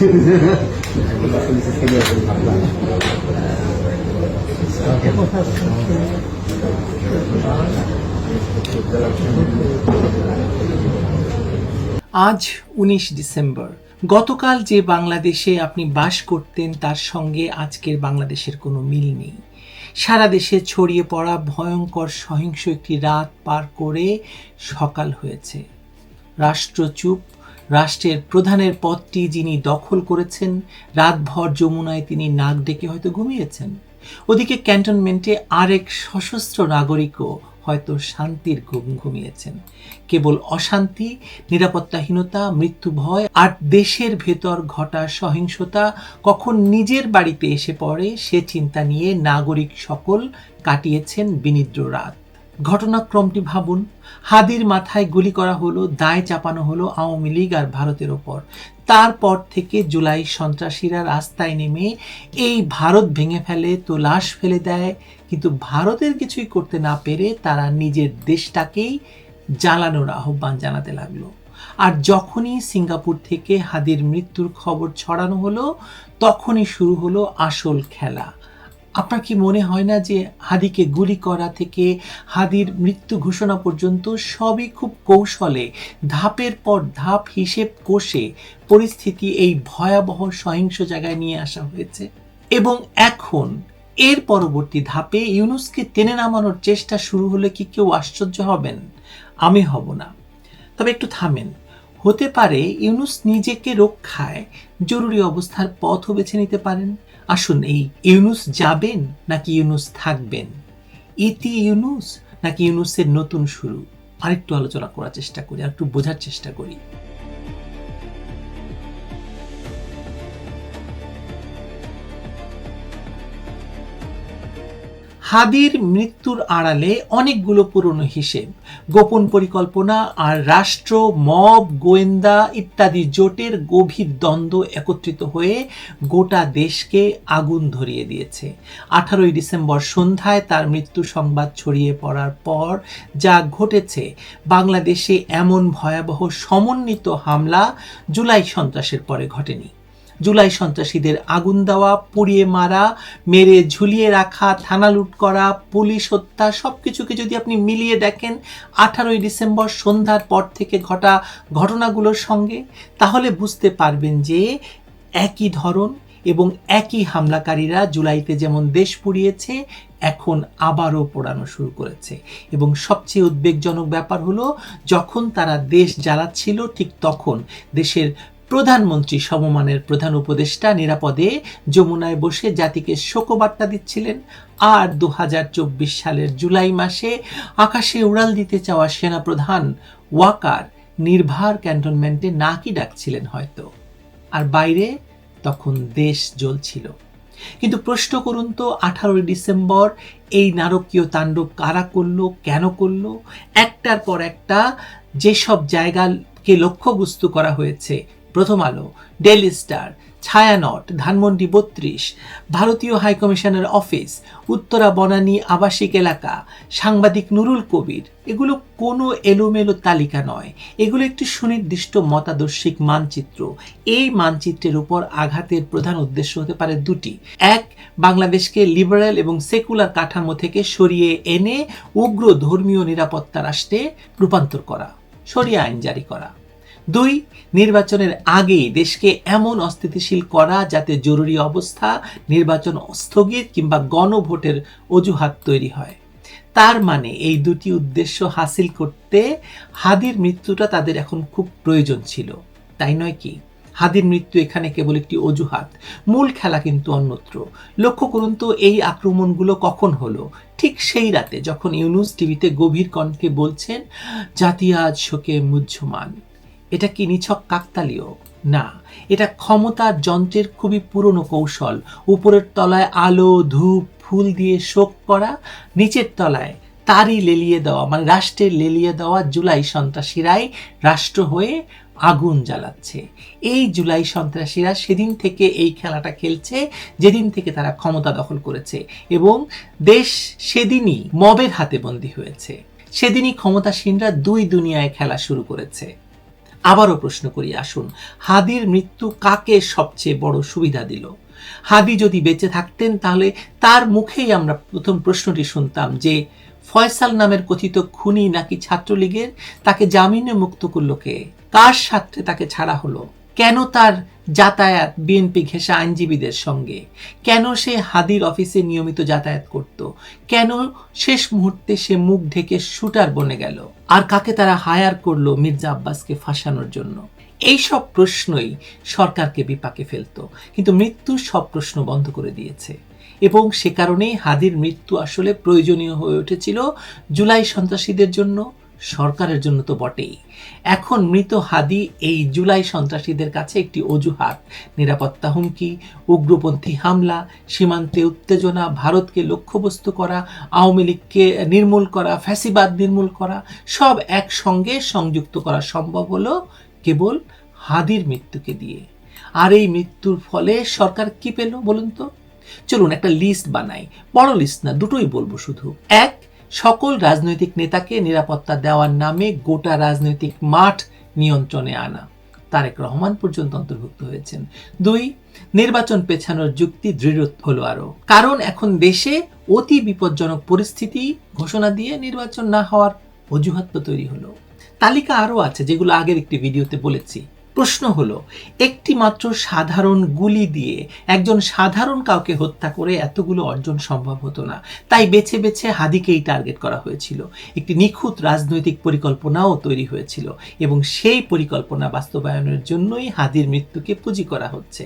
আজ উনিশ ডিসেম্বর। গতকাল যে বাংলাদেশে আপনি বাস করতেন, তার সঙ্গে আজকের বাংলাদেশের কোনো মিল নেই। সারা দেশে ছড়িয়ে পড়া ভয়ঙ্কর সহিংস একটি রাত পার করে সকাল হয়েছে। রাষ্ট্র চুপ রাষ্ট্রের প্রধানের পদটি যিনি দখল করেছেন, রাতভর যমুনায় তিনি নাক ডেকে হয়তো ঘুমিয়েছেন। ওদিকে ক্যান্টনমেন্টে আরেক সশস্ত্র নাগরিকও হয়তো শান্তির ঘুম ঘুমিয়েছেন। কেবল অশান্তি, নিরাপত্তাহীনতা, মৃত্যু ভয় আর দেশের ভেতর ঘটা সহিংসতা কখন নিজের বাড়িতে এসে পড়ে, সে চিন্তা নিয়ে নাগরিক সকল কাটিয়েছেন বিনিদ্র রাত। ঘটনাক্রমটি ভাবুন। হাদির মাথায় গুলি করা হলো, দায় চাপানো হলো আওয়ামী লীগ আর ভারতের ওপর। তারপর থেকে জুলাই সন্ত্রাসীরা রাস্তায় নেমে এই ভারত ভেঙে ফেলে তো লাশ ফেলে দেয়। কিন্তু ভারতের কিছুই করতে না পেরে তারা নিজের দেশটাকেই জ্বালানোর আহ্বান জানাতে লাগল। আর যখনই সিঙ্গাপুর থেকে হাদির মৃত্যুর খবর ছড়ানো হলো, তখনই শুরু হলো আসল খেলা। আপনার কি মনে হয় না যে হাদিকে গুলি করা থেকে হাদির মৃত্যু ঘোষণা পর্যন্ত সবই খুব কৌশলে, ধাপের পর ধাপ হিসেব কষে পরিস্থিতি এই ভয়াবহ সহিংস জায়গায় নিয়ে আসা হয়েছে? এবং এখন, এর পরবর্তী ধাপে ইউনুসকে টেনে নামানোর চেষ্টা শুরু হলে কি কেউ আশ্চর্য হবেন? আমি হব না। তবে একটু থামেন। হতে পারে ইউনুস নিজেকে রক্ষায় জরুরি অবস্থার পথও বেছে নিতে পারেন। আসুন, এই ইউনুস যাবেন নাকি ইউনুস থাকবেন? ইতি ইউনুস নাকি ইউনুসের নতুন শুরু? আরেকটু আলোচনা করার চেষ্টা করি আর একটু বোঝার চেষ্টা করি। হাদির মৃত্যুর আড়ালে অনেকগুলো পুরনো হিসেব, গোপন পরিকল্পনা আর রাষ্ট্র, মব, গোয়েন্দা ইত্যাদি জোটের গভীর দ্বন্দ্ব একত্রিত হয়ে গোটা দেশকে আগুন ধরিয়ে দিয়েছে। আঠারোই ডিসেম্বর সন্ধ্যায় তার মৃত্যু সংবাদ ছড়িয়ে পড়ার পর যা ঘটেছে, বাংলাদেশে এমন ভয়াবহ সমন্বিত হামলা জুলাই সন্ত্রাসের পরে ঘটেনি। জুলাই সন্ত্রাসীদের আগুন দেওয়া, পুড়িয়ে মারা, মেরে ঝুলিয়ে রাখা, থানা লুট করা, পুলিশ হত্যা সব কিছুকে যদি আপনি মিলিয়ে দেখেন আঠারোই ডিসেম্বর সন্ধ্যার পর থেকে ঘটা ঘটনাগুলোর সঙ্গে, তাহলে বুঝতে পারবেন যে একই ধরন এবং একই হামলাকারীরা জুলাইতে যেমন দেশ পুড়িয়েছে, এখন আবারও পোড়ানো শুরু করেছে। এবং সবচেয়ে উদ্বেগজনক ব্যাপার হলো, যখন তারা দেশ জ্বালাচ্ছিল, ঠিক তখন দেশের প্রধানমন্ত্রী সমমানের প্রধান উপদেষ্টা নিরাপদে যমুনায় বসে জাতিকে শোকবার্তা দিচ্ছিলেন। আর দু হাজার চব্বিশ সালের জুলাই মাসে আকাশে উড়াল দিতে চাওয়া সেনাপ্রধান ওয়াকার নির্ভার ক্যান্টনমেন্টে নাকি ডাকছিলেন হয়তো। আর বাইরে তখন দেশ জ্বলছিল। কিন্তু প্রশ্ন করুন তো, আঠারোই ডিসেম্বর এই নারকীয় তাণ্ডব কারা করল, কেন করল? একটার পর একটা যেসব জায়গাকে লক্ষ্যবস্তু করা হয়েছে প্রথম আলো ডেলি স্টার ছায়ানট ধানমন্ডি বত্রিশ, ভারতীয় হাইকমিশনের অফিস উত্তরা বনানী আবাসিক এলাকা, সাংবাদিক নুরুল কবির। এগুলো কোনো এলোমেলো তালিকা নয়। এগুলো একটি সুনির্দিষ্ট মতাদর্শিক মানচিত্র। এই মানচিত্রের উপর আঘাতের প্রধান উদ্দেশ্য হতে পারে দুটি। এক, বাংলাদেশকে লিবারেল এবং সেকুলার কাঠামো থেকে সরিয়ে এনে উগ্র ধর্মীয় নিরাপত্তা রাষ্ট্রে রূপান্তর করা। সরিয়ে আইন জারি করা। দুই, নির্বাচনের আগেই দেশকে এমন অস্থিতিশীল করা যাতে জরুরি অবস্থা, নির্বাচন স্থগিত কিংবা গণভোটের অজুহাত তৈরি হয়। তার মানে এই দুটি উদ্দেশ্য হাসিল করতে হাদির মৃত্যুটা তাদের এখন খুব প্রয়োজন ছিল। তাই নয় কি? হাদির মৃত্যু এখানে কেবল একটি অজুহাত, মূল খেলা কিন্তু অন্যত্র। লক্ষ্য করুন তো, এই আক্রমণগুলো কখন হলো? ঠিক সেই রাতে যখন ইউনুস টিভিতে গভীর কণ্ঠে বলছেন, জাতি আজ শোকে মুহ্যমান। এটা কি নিছক কাকতালীয়? না, এটা ক্ষমতার যন্ত্রের খুবই পুরনো কৌশল। উপরের তলায় আলো, ধূপ, ফুল দিয়ে শোক করা, নিচের তলায় তারই লেলিয়ে দেওয়া মানে রাষ্ট্রের লেলিয়ে দেওয়া জুলাই সন্ত্রাসীরাই রাষ্ট্র হয়ে আগুন জ্বালাচ্ছে। এই জুলাই সন্ত্রাসীরা সেদিন থেকে এই খেলাটা খেলছে, যেদিন থেকে তারা ক্ষমতা দখল করেছে এবং দেশ সেদিনই মবের হাতে বন্দী হয়েছে। সেদিনই ক্ষমতাসীনরা দুই দুনিয়ায় খেলা শুরু করেছে। আবারও প্রশ্ন করি, আসুন। হাদির মৃত্যু কাকে সবচেয়ে বড় সুবিধা দিল? হাদি যদি বেঁচে থাকতেন তাহলে তার মুখেই আমরা প্রথম প্রশ্নটি শুনতাম যে, ফয়সাল নামের কথিত খুনি নাকি ছাত্রলীগের? তাকে জামিনে মুক্ত করল কে? কার সাথে তাকে ছাড়া হলো? কেন তার যাতায়াত বিএনপি ঘেঁষা আইনজীবীদের সঙ্গে? কেন সে হাদির অফিসে নিয়মিত যাতায়াত করত? কেন শেষ মুহূর্তে সে মুখ ঢেকে শুটার বনে গেল? আর কাকে তারা হায়ার করল মির্জা আব্বাসকে ফাঁসানোর জন্য? এই সব প্রশ্নই সরকারকে বিপাকে ফেলতো, কিন্তু মৃত্যু সব প্রশ্ন বন্ধ করে দিয়েছে। এবং সে কারণেই হাদির মৃত্যু আসলে প্রয়োজনীয় হয়ে উঠেছিল জুলাই সন্ত্রাসীদের জন্য। সরকারের জন্য তো বটেই। এখন মৃত হাদি এই জুলাই সন্ত্রাসীদের কাছে একটি অজুহাত। নিরাপত্তা হুমকি, উগ্রপন্থী হামলা, সীমান্তে উত্তেজনা, ভারতকে লক্ষ্যবস্তু করা, আওয়ামী লীগকে নির্মূল করা, ফ্যাসিবাদ নির্মূল করা, সব একসঙ্গে সংযুক্ত করা সম্ভব হলো কেবল হাদির মৃত্যুকে দিয়ে। আর এই মৃত্যুর ফলে সরকার কি পেল বলুন তো? চলুন একটা লিস্ট বানাই। বড় লিস্ট না, দুটোই বলব শুধু। এক সকল রাজনৈতিক নেতাকে নিরাপত্তা দেওয়ার নামে গোটা রাজনৈতিক মাঠ নিয়ন্ত্রণে আনা। তারেক রহমান পর্যন্ত অন্তর্ভুক্ত হয়েছেন। দুই, নির্বাচন পেছানোর যুক্তি দৃঢ় হলো আরও কারণ এখন দেশে অতি বিপজ্জনক পরিস্থিতি ঘোষণা দিয়ে নির্বাচন না হওয়ার অজুহাত তৈরি হলো। তালিকা আরও আছে যেগুলো আগের একটি ভিডিওতে বলেছি। প্রশ্ন হলো, একটি মাত্র সাধারণ গুলি দিয়ে একজন সাধারণ কাউকে হত্যা করে এতগুলো অর্জন সম্ভব হতো না। তাই বেছে বেছে হাদিকেই টার্গেট করা হয়েছিল। একটি নিখুঁত রাজনৈতিক পরিকল্পনাও তৈরি হয়েছিল এবং সেই পরিকল্পনা বাস্তবায়নের জন্যই হাদির মৃত্যুকে পুঁজি করা হচ্ছে।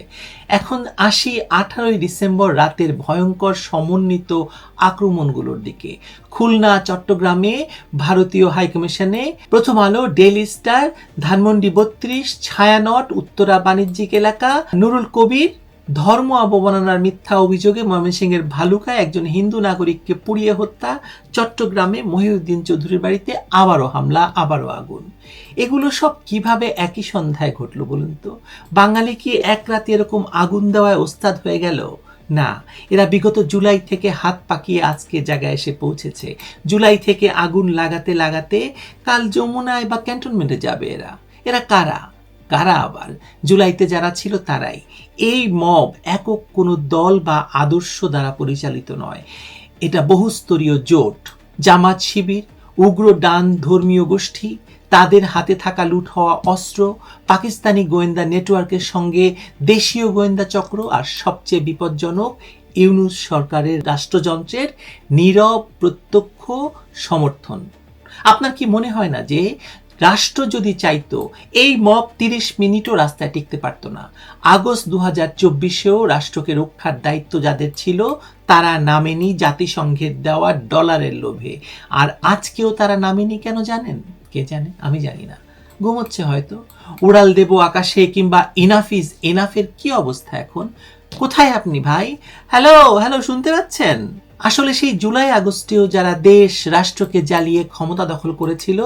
এখন আসি আঠারোই ডিসেম্বর রাতের ভয়ঙ্কর সমন্বিত আক্রমণগুলোর দিকে। খুলনা, চট্টগ্রামে ভারতীয় হাইকমিশনে প্রথম আলো ডেলি স্টার, ধানমন্ডি বত্রিশ ছায়ানট, উত্তরা বাণিজ্যিক এলাকা, নুরুল কবির, ধর্ম অবমাননার মিথ্যা অভিযোগে ময়মনসিংহের ভালুকায় একজন হিন্দু নাগরিককে পুড়িয়ে হত্যা, চট্টগ্রামে মহিউদ্দিন চৌধুরীর বাড়িতে আবারও হামলা, আবারও আগুন। এগুলো সব কীভাবে একই সন্ধ্যায় ঘটলো বলুন তো? বাঙালি কি এক রাতে এরকম আগুন দেওয়ায় ওস্তাদ হয়ে গেল? না, এরা বিগত জুলাই থেকে হাত পাকিয়ে আজকে জায়গায় এসে পৌঁছেছে। জুলাই থেকে আগুন লাগাতে লাগাতে কাল যমুনায় বা ক্যান্টনমেন্টে যাবে এরা। এরা কারা? কারা আবার? জুলাইতে যারা ছিল তারাই। এই মব একক কোনো দল বা আদর্শ দ্বারা পরিচালিত নয়। এটা বহুস্তরীয় জোট। জামাত শিবির, উগ্র ডান ধর্মীয় গোষ্ঠী, তাদের হাতে থাকা লুট হওয়া অস্ত্র, পাকিস্তানি গোয়েন্দা নেটওয়ার্কের সঙ্গে দেশীয় গোয়েন্দা চক্র আর সবচেয়ে বিপজ্জনক ইউনুস সরকারের রাষ্ট্রযন্ত্রের নীরব প্রত্যক্ষ সমর্থন। আপনার কি মনে হয় না যে রাষ্ট্র যদি চাইতো, এই মব তিরিশ মিনিটও রাস্তায় টিকতে পারতো না। আগস্ট দু হাজার চব্বিশেও রাষ্ট্রকে রক্ষার দায়িত্ব যাদের ছিল, তারা নামেনি জাতিসংঘের দেওয়া ডলারের লোভে। আর আজকেও তারা নামেনি কেন জানেন? কে জানে? আমি জানি না। ঘুমোচ্ছে হয়তো। উড়াল দেব আকাশে কিংবা ইনাফিজ এনাফের কি অবস্থা এখন? কোথায় আপনি ভাই? হ্যালো হ্যালো, শুনতে পাচ্ছেন? আসলে সেই জুলাই আগস্টেও যারা দেশ, রাষ্ট্রকে জ্বালিয়ে ক্ষমতা দখল করেছিল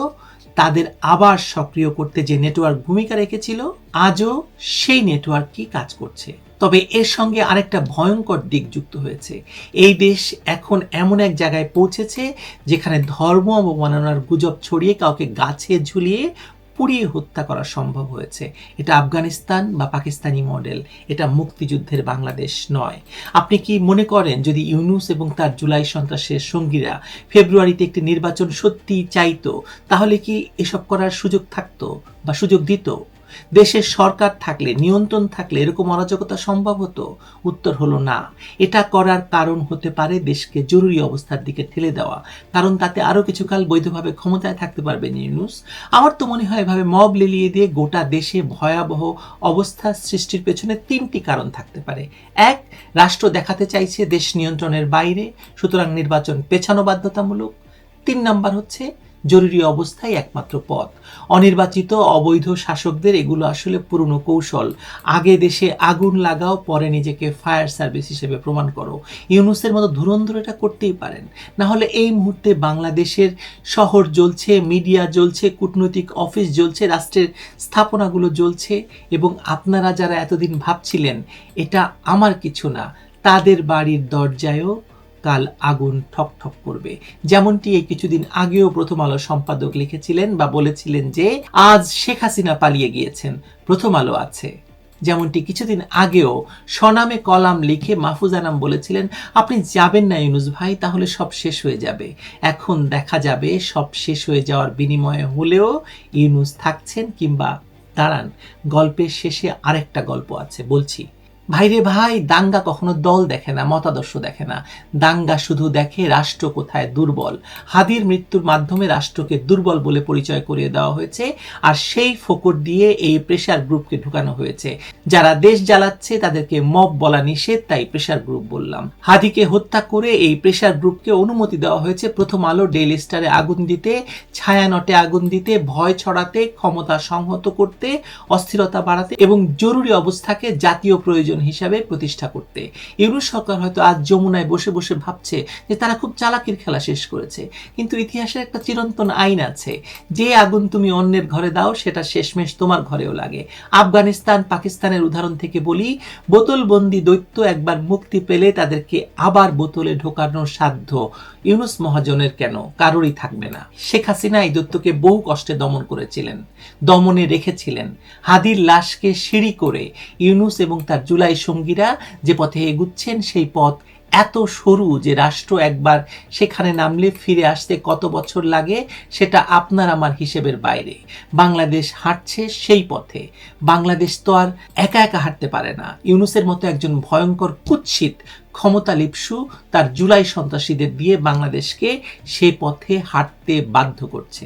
তাদের আবার সক্রিয় করতে যে নেটওয়ার্ক ভূমিকা রেখেছিল, আজও সেই নেটওয়ার্কই কাজ করছে। তবে এর সঙ্গে আরেকটা ভয়ঙ্কর দিক যুক্ত হয়েছে। এই দেশ এখন এমন এক জায়গায় পৌঁছেছে যেখানে ধর্ম অবমাননার গুজব ছড়িয়ে কাউকে গাছে ঝুলিয়ে পুড়িয়ে হত্যা করা সম্ভব হয়েছে। এটা আফগানিস্তান বা পাকিস্তানি মডেল, এটা মুক্তিযুদ্ধের বাংলাদেশ নয়। আপনি কি মনে করেন, যদি ইউনুস এবং তার জুলাই সন্ত্রাসের সঙ্গীরা ফেব্রুয়ারিতে একটি নির্বাচন সত্যি চাইতো, তাহলে কি এসব করার সুযোগ থাকতো বা সুযোগ দিত? দেশের সরকার থাকলে, নিয়ন্ত্রণ থাকলে এরকম অরাজকতা সম্ভব হতো? উত্তর হলো না। এটা করার কারণ হতে পারে দেশকে জরুরি অবস্থার দিকে ঠেলে দেওয়া। কারণ তাতে আরও কিছুকাল বৈধভাবে ক্ষমতায় থাকতে পারবে নিউনুস আমার তো মনে হয় এভাবে মব লিলিয়ে দিয়ে গোটা দেশে ভয়াবহ অবস্থা সৃষ্টির পেছনে তিনটি কারণ থাকতে পারে। এক, রাষ্ট্র দেখাতে চাইছে দেশ নিয়ন্ত্রণের বাইরে, সুতরাং নির্বাচন পেছানো বাধ্যতামূলক। তিন নাম্বার হচ্ছে জরুরি অবস্থায় একমাত্র পথ। অনির্বাচিত, অবৈধ শাসকদের এগুলো আসলে পুরনো কৌশল। আগে দেশে আগুন লাগাও, পরে নিজেকে ফায়ার সার্ভিস হিসেবে প্রমাণ করো। ইউনুসের মতো ধুরন্ধর এটা করতেই পারেন। না হলে এই মুহূর্তে বাংলাদেশের শহর জ্বলছে, মিডিয়া জ্বলছে, কূটনৈতিক অফিস জ্বলছে, রাষ্ট্রের স্থাপনাগুলো জ্বলছে এবং আপনারা যারা এতদিন ভাবছিলেন, এটা আমার কিছু না, তাদের বাড়ির দরজায়ও কাল আগুন ঠক ঠক করবে। যেমনটি এই কিছুদিন আগেও প্রথম আলো সম্পাদক লিখেছিলেন বা বলেছিলেন যে, আজ শেখ হাসিনা পালিয়ে গিয়েছেন, প্রথম আলো আছে। যেমনটি কিছুদিন আগেও স্বনামে কলাম লিখে মাহফুজ আনাম বলেছিলেন, আপনি যাবেন না ইউনুস ভাই, তাহলে সব শেষ হয়ে যাবে। এখন দেখা যাবে সব শেষ হয়ে যাওয়ার বিনিময়ে হলেও ইউনুস থাকছেন কিংবা দাঁড়ান। গল্পের শেষে আরেকটা গল্প আছে, বলছি। ভাইরে ভাই, দাঙ্গা কখনো দল দেখে না, মতাদর্শ দেখে না। দাঙ্গা শুধু দেখে রাষ্ট্র কোথায় দুর্বল। হাদির মৃত্যুর মাধ্যমে রাষ্ট্রকে দুর্বল বলে পরিচয় করিয়ে দেওয়া হয়েছে, আর সেই ফোকর দিয়ে এই প্রেশার গ্রুপকে ঢুকানো হয়েছে। যারা দেশ জ্বালাচ্ছে, তাদেরকে মব বলা নিষেধ, তাই প্রেশার গ্রুপ বললাম। হাদিকে হত্যা করে এই প্রেশার গ্রুপকে অনুমতি দেওয়া হয়েছে প্রথম আলো ডেইলি স্টারে আগুন দিতে ছায়ানটে আগুন দিতে, ভয় ছড়াতে, ক্ষমতা সংহত করতে, অস্থিরতা বাড়াতে এবং জরুরি অবস্থাকে জাতীয় প্রয়োজন হিসাবে প্রতিষ্ঠা করতে। ইউনুস সরকার হয়তো আজ যমুনায় বসে বসে ভাবছে যে তারা খুব চালাকির খেলা শেষ করেছে। কিন্তু ইতিহাসের একটা চিরন্তন আইন আছে। যে আগুন তুমি অন্যের ঘরে দাও, সেটা শেষমেশ তোমার ঘরেও লাগে। আফগানিস্তান পাকিস্তানের উদাহরণ থেকে বলি, বোতলবন্দি দৈত্য একবার মুক্তি পেলে তাদেরকে আবার বোতলে ঢোকানোর সাধ্য। ইউনুস মহাজনের কেন? কারোরই থাকবে না। শেখ হাসিনা এই দৈত্যকে বহু কষ্টে দমন করেছিলেন। দমনে রেখেছিলেন। হাদির লাশকে সিঁড়ি করে ইউনুস এবং তার জুলাই সঙ্গীরা যে পথে এগুচ্ছেন সেই পথ এত সরু যে রাষ্ট্র একবার সেখানে নামলে ফিরে আসতে কত বছর লাগে সেটা আপনার আমার হিসেবের বাইরে। বাংলাদেশ হাঁটছে সেই পথে। বাংলাদেশ তো আর একা একা হাঁটতে পারে না। ইউনুসের মতো একজন ভয়ঙ্কর কুৎসিত ক্ষমতা লিপসু তার জুলাই সন্ত্রাসীদের দিয়ে বাংলাদেশকে সে পথে হাঁটতে বাধ্য করছে।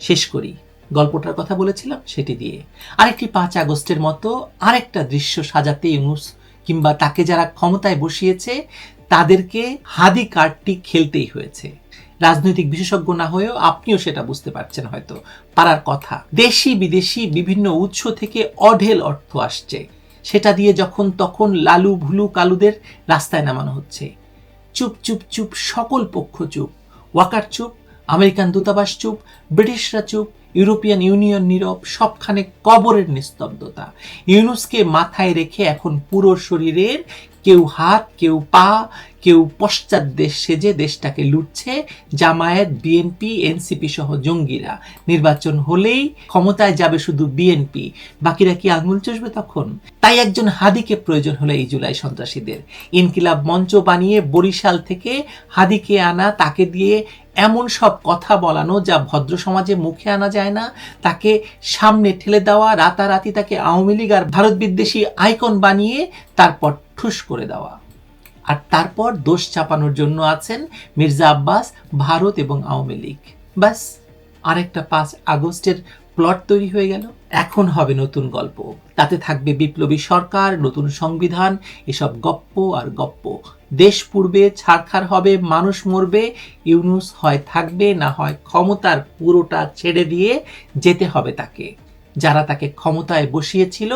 শেষ করি। গল্পটার কথা বলেছিলাম সেটি দিয়ে। আরেকটি পাঁচ আগস্টের মতো আরেকটা দৃশ্য সাজাতে ইউনুস কিংবা তাকে যারা ক্ষমতায় বসিয়েছে, তাদেরকে হাদি কার্ডটি খেলতেই হয়েছে। রাজনৈতিক বিশেষজ্ঞ না হয়েও আপনিও সেটা বুঝতে পারছেন হয়তো। পারার কথা, দেশি বিদেশি বিভিন্ন উৎস থেকে অঢেল অর্থ আসছে। সেটা দিয়ে যখন তখন লালু ভুলু কালুদের রাস্তায় নামানো হচ্ছে। চুপ চুপ চুপ সকল পক্ষ চুপ। ওয়াকার চুপ, আমেরিকান দূতাবাস চুপ, ব্রিটিশরা চুপ ইউরোপিয়ান ইউনিয়ন নীরব, সবখানে কবরের নিস্তব্ধতা। ইউনুসকে মাথায় রেখে এখন পুরো শরীরের কেউ হাত, কেউ পা কেউ পশ্চাৎ দেশ সেজে দেশটাকে লুটছে, জামায়াত বিএনপি এনসিপি সহ জঙ্গিরা। নির্বাচন হলেই ক্ষমতায় যাবে শুধু বিএনপি বাকিরা কি আঙুল চষবে তখন? তাই একজন হাদিকে প্রয়োজন হলো এই জুলাই সন্ত্রাসীদের। ইনকিলাব মঞ্চ বানিয়ে বরিশাল থেকে হাদিকে আনা, তাকে দিয়ে এমন সব কথা বলানো যা ভদ্র সমাজে মুখে আনা যায় না, তাকে সামনে ঠেলে দেওয়া, রাতারাতি তাকে আওয়ামী লীগ আর ভারত বিদ্বেষী আইকন বানিয়ে তারপর ঠুস করে দেওয়া। আর তারপর দোষ চাপানোর জন্য আছেন মির্জা আব্বাস, ভারত এবং আওয়ামী লীগ। ব্যাস, আরেকটা পাঁচ আগস্টের প্লট তৈরি হয়ে গেল। এখন হবে নতুন গল্প। তাতে থাকবে বিপ্লবী সরকার, নতুন সংবিধান, এসব গপ্প আর গপ্প। দেশ পূর্বে ছাড়খার হবে, মানুষ মরবে, ইউনুস হয় থাকবে, না হয় ক্ষমতার পুরোটা ছেড়ে দিয়ে যেতে হবে তাকে। যারা তাকে ক্ষমতায় বসিয়েছিল,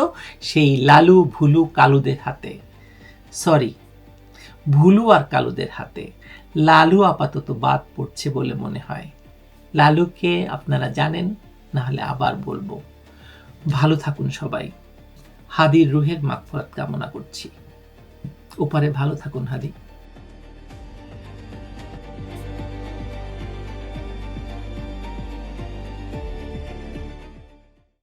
সেই লালু ভুলু কালুদের হাতে। সরি ভুলু আর কালুদের হাতে। লালু আপাতত বাদ পড়ছে বলে মনে হয়। লালুকে আপনারা জানেন না হলে আবার বলব। ভালো থাকুন সবাই। হাদির রুহের মাগফরাত কামনা করছি। ওপারে ভালো থাকুন হাদি।